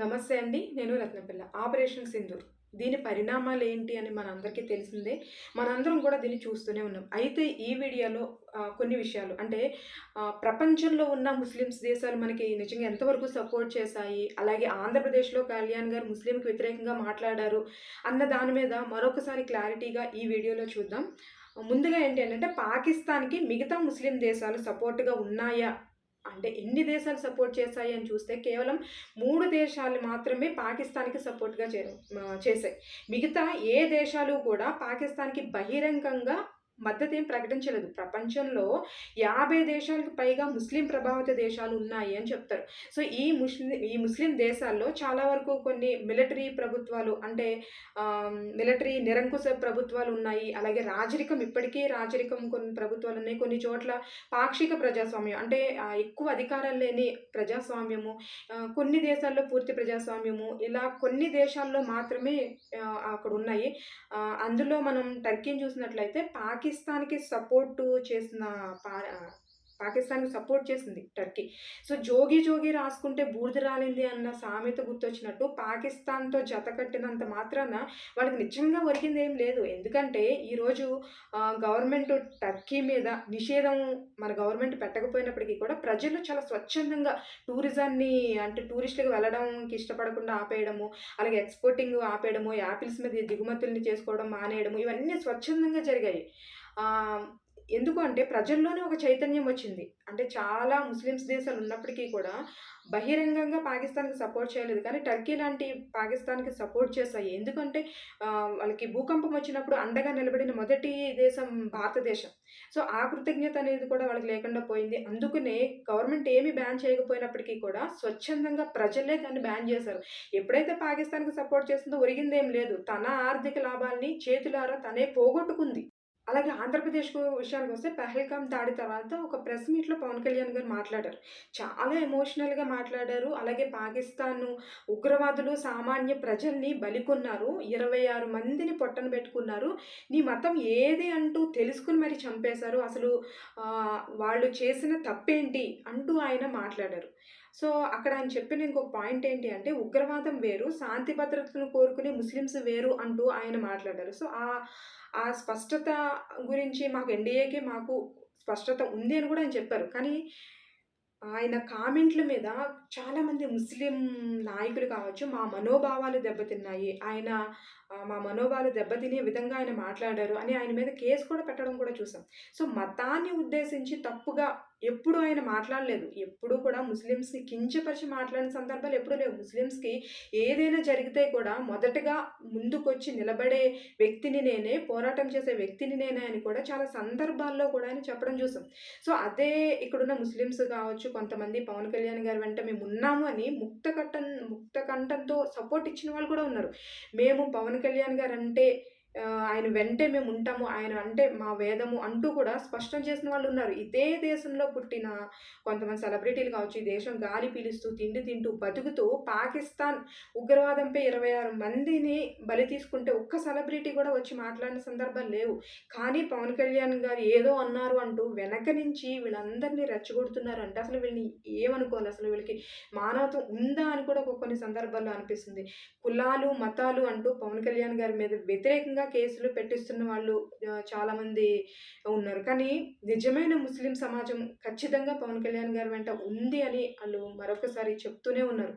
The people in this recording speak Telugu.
నమస్తే అండి నేను రత్నపిల్ల. ఆపరేషన్ సింధూర్. దీని పరిణామాలు ఏంటి అని మనందరికీ తెలిసిందే. మనందరం కూడా దీన్ని చూస్తూనే ఉన్నాం. అయితే ఈ వీడియోలో కొన్ని విషయాలు. అంటే ప్రపంచంలో ఉన్న ముస్లిమ్స్ దేశాలు మనకి నిజంగా ఎంతవరకు సపోర్ట్ చేశాయి? అలాగే ఆంధ్రప్రదేశ్లో కళ్యాణ్ గారు ముస్లింకి వ్యతిరేకంగా మాట్లాడారు అన్న దాని మీద మరొకసారి క్లారిటీగా ఈ వీడియోలో చూద్దాం. ముందుగా ఏంటి అంటే పాకిస్తాన్కి మిగతా ముస్లిం దేశాలు సపోర్ట్గా ఉన్నాయా అంటే ఎన్ని దేశాలు సపోర్ట్ చేశాయి అని చూస్తే కేవలం మూడు దేశాలు మాత్రమే పాకిస్తాన్కి సపోర్ట్గా చే చేశాయి. మిగతా ఏ దేశాలు కూడా పాకిస్తాన్కి బహిరంగంగా మద్దతు ఏం ప్రకటించలేదు. ప్రపంచంలో యాభై దేశాలకు పైగా ముస్లిం ప్రభావిత దేశాలు ఉన్నాయి అని చెప్తారు. సో ఈ ముస్లిం ఈ ముస్లిం దేశాల్లో చాలా వరకు కొన్ని మిలిటరీ ప్రభుత్వాలు అంటే మిలిటరీ నిరంకుశ ప్రభుత్వాలు ఉన్నాయి. అలాగే రాజరికం ఇప్పటికీ రాజరికం కొన్ని ప్రభుత్వాలు ఉన్నాయి. కొన్ని చోట్ల పాక్షిక ప్రజాస్వామ్యం అంటే ఎక్కువ అధికారాలు లేని ప్రజాస్వామ్యము కొన్ని దేశాల్లో పూర్తి ప్రజాస్వామ్యము ఇలా కొన్ని దేశాల్లో మాత్రమే అక్కడ ఉన్నాయి. అందులో మనం టర్కీని చూసినట్లయితే పాకిస్తాన్కి సపోర్టు చేసిన పా పాకిస్తాన్కి సపోర్ట్ చేసింది టర్కీ. సో జోగి జోగి రాసుకుంటే బూడిద రాలింది అన్న సామెత గుర్తొచ్చినట్టు పాకిస్తాన్తో జత కట్టినంత మాత్రాన వాళ్ళకి నిజంగా ఒరిగింది ఏం లేదు. ఎందుకంటే ఈరోజు గవర్నమెంట్ టర్కీ మీద నిషేధం మన గవర్నమెంట్ పెట్టకపోయినప్పటికీ కూడా ప్రజలు చాలా స్వచ్ఛందంగా టూరిజాన్ని అంటే టూరిస్టులకు వెళ్ళడంకి ఇష్టపడకుండా ఆపేయడము అలాగే ఎక్స్పోర్టింగ్ ఆపేయడము యాపిల్స్ మీద దిగుమతుల్ని చేసుకోవడం మానేయడము ఇవన్నీ స్వచ్ఛందంగా జరిగాయి. ఎందుకు అంటే ప్రజల్లోనే ఒక చైతన్యం వచ్చింది. అంటే చాలా ముస్లిమ్స్ దేశాలు ఉన్నప్పటికీ కూడా బహిరంగంగా పాకిస్తాన్కి సపోర్ట్ చేయలేదు. కానీ టర్కీ లాంటి పాకిస్తాన్కి సపోర్ట్ చేశాయి ఎందుకంటే వాళ్ళకి భూకంపం వచ్చినప్పుడు అండగా నిలబడిన మొదటి దేశం భారతదేశం. సో ఆ కృతజ్ఞత అనేది కూడా వాళ్ళకి లేకుండా పోయింది. అందుకనే గవర్నమెంట్ ఏమి బ్యాన్ చేయకపోయినప్పటికీ కూడా స్వచ్ఛందంగా ప్రజలే దాన్ని బ్యాన్ చేశారు. ఎప్పుడైతే పాకిస్తాన్కి సపోర్ట్ చేస్తుందో ఒరిగిందేం లేదు. తన ఆర్థిక లాభాల్ని చేతులారా తనే పోగొట్టుకుంది. అలాగే ఆంధ్రప్రదేశ్ విషయానికి వస్తే పహల్గామ్ దాడి తర్వాత ఒక ప్రెస్ మీట్లో పవన్ కళ్యాణ్ గారు మాట్లాడారు. చాలా ఎమోషనల్గా మాట్లాడారు. అలాగే పాకిస్తాన్ ఉగ్రవాదులు సామాన్య ప్రజల్ని బలికొన్నారు. ఇరవై ఆరు మందిని పొట్టన పెట్టుకున్నారు. నీ మతం ఏది అంటూ తెలుసుకుని మరి చంపేశారు. అసలు వాళ్ళు చేసిన తప్పేంటి అంటూ ఆయన మాట్లాడారు. సో అక్కడ ఆయన చెప్పిన ఇంకొక పాయింట్ ఏంటి అంటే ఉగ్రవాదం వేరు శాంతి భద్రతను కోరుకునే ముస్లిమ్స్ వేరు అంటూ ఆయన మాట్లాడారు. సో ఆ ఆ స్పష్టత గురించి మాకు ఎన్డీఏకి మాకు స్పష్టత ఉంది అని కూడా ఆయన చెప్పారు. కానీ ఆయన కామెంట్ల మీద చాలామంది ముస్లిం నాయకులు కావచ్చు మా మనోభావాలు దెబ్బతిన్నాయి ఆయన మా మనోభావాలు దెబ్బతినే విధంగా ఆయన మాట్లాడారు అని ఆయన మీద కేసు కూడా పెట్టడం కూడా చూసాం. సో మతాన్ని ఉద్దేశించి తప్పుగా ఎప్పుడు ఆయన మాట్లాడలేదు. ఎప్పుడు కూడా ముస్లిమ్స్ని కించపరిచి మాట్లాడిన సందర్భాలు ఎప్పుడూ లేవు. ముస్లిమ్స్కి ఏదైనా జరిగితే కూడా మొదటగా ముందుకొచ్చి నిలబడే వ్యక్తిని నేనే పోరాటం చేసే వ్యక్తిని నేనే అని కూడా చాలా సందర్భాల్లో కూడా ఆయన చెప్పడం చూసాం. సో అదే ఇక్కడున్న ముస్లిమ్స్ కావచ్చు కొంతమంది పవన్ కళ్యాణ్ గారి వెంట మేము ఉన్నాము అని ముక్త కట్టం ముక్త కంఠంతో సపోర్ట్ ఇచ్చిన వాళ్ళు కూడా ఉన్నారు. మేము పవన్ కళ్యాణ్ గారు అంటే ఆయన వెంటే మేము ఉంటాము ఆయన అంటే మా వేదము అంటూ కూడా స్పష్టం చేసిన వాళ్ళు ఉన్నారు. ఇదే దేశంలో పుట్టిన కొంతమంది సెలబ్రిటీలు కావచ్చు ఈ దేశం గాలి పీలుస్తూ తిండి తింటూ బతుకుతూ పాకిస్తాన్ ఉగ్రవాదంపై ఇరవై ఆరు మందిని బలి తీసుకుంటే ఒక్క సెలబ్రిటీ కూడా వచ్చి మాట్లాడిన సందర్భాలు లేవు. కానీ పవన్ కళ్యాణ్ గారు ఏదో అన్నారు అంటూ వెనక నుంచి వీళ్ళందరినీ రెచ్చగొడుతున్నారు అంటే అసలు వీళ్ళని ఏమనుకోవాలి? అసలు వీళ్ళకి మానవత్వం ఉందా అని కూడా ఒక కొన్ని సందర్భాల్లో అనిపిస్తుంది. కులాలు మతాలు అంటూ పవన్ కళ్యాణ్ గారి మీద వ్యతిరేకంగా కేసులు పెట్టిస్తున్న వాళ్ళు చాలామంది ఉన్నారు. కానీ నిజమైన ముస్లిం సమాజం ఖచ్చితంగా పవన్ కళ్యాణ్ గారి వెంట ఉంది అని వాళ్ళు మరొకసారి చెప్తూనే ఉన్నారు.